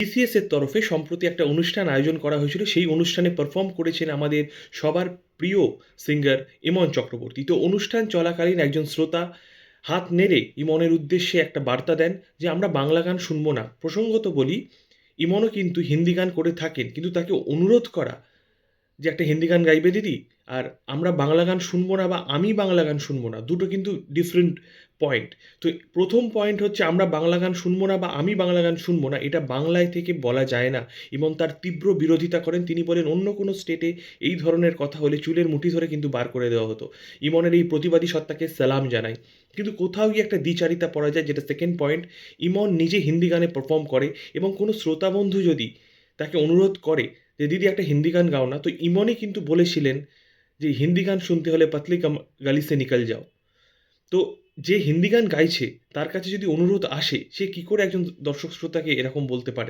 TCS এর তরফে সম্প্রতি একটা অনুষ্ঠান আয়োজন করা হয়েছিল। সেই অনুষ্ঠানে পারফর্ম করেছেন আমাদের সবার প্রিয় সিঙ্গার ইমন চক্রবর্তী। তো অনুষ্ঠান চলাকালীন একজন শ্রোতা হাত নেড়ে ইমনের উদ্দেশ্যে একটা বার্তা দেন যে, আমরা বাংলা গান শুনব না। প্রসঙ্গত বলি, ইমনও কিন্তু হিন্দি গান করে থাকেন, কিন্তু তাকে অনুরোধ করা যে, একটা হিন্দি গান গাইবে দিদি। আর, আমরা বাংলা গান শুনব না বা আমি বাংলা গান শুনব না। দুটো কিন্তু ডিফারেন্ট পয়েন্ট তো প্রথম পয়েন্ট হচ্ছে আমরা বাংলা গান শুনব না বা আমি বাংলা গান শুনব না, এটা বাংলায় থেকে বলা যায় না। এবং তার তীব্র বিরোধিতা করেন, তিনি বলেন, অন্য কোনো স্টেটে এই ধরনের কথা হলে চুলের মুঠি ধরে কিন্তু বার করে দেওয়া হতো। ইমনের এই প্রতিবাদী সত্তাকে সালাম জানাই কিন্তু কোথাও গিয়ে একটা দ্বিচারিতা পড়া যায়, যেটা সেকেন্ড পয়েন্ট ইমন নিজে হিন্দি গানে পারফর্ম করে এবং কোনো শ্রোতা বন্ধু যদি তাকে অনুরোধ করে যে, দিদি, একটা হিন্দি গান গাও না। তো ইমনই কিন্তু বলেছিলেন যে, হিন্দি গান শুনতে হলে পাতলি কাম গালি সে নিকল যাও। তো যে হিন্দি গান গাইছে, তার কাছে যদি অনুরোধ আসে, সে কি করে একজন দর্শক শ্রোতাকে এরকম বলতে পারে?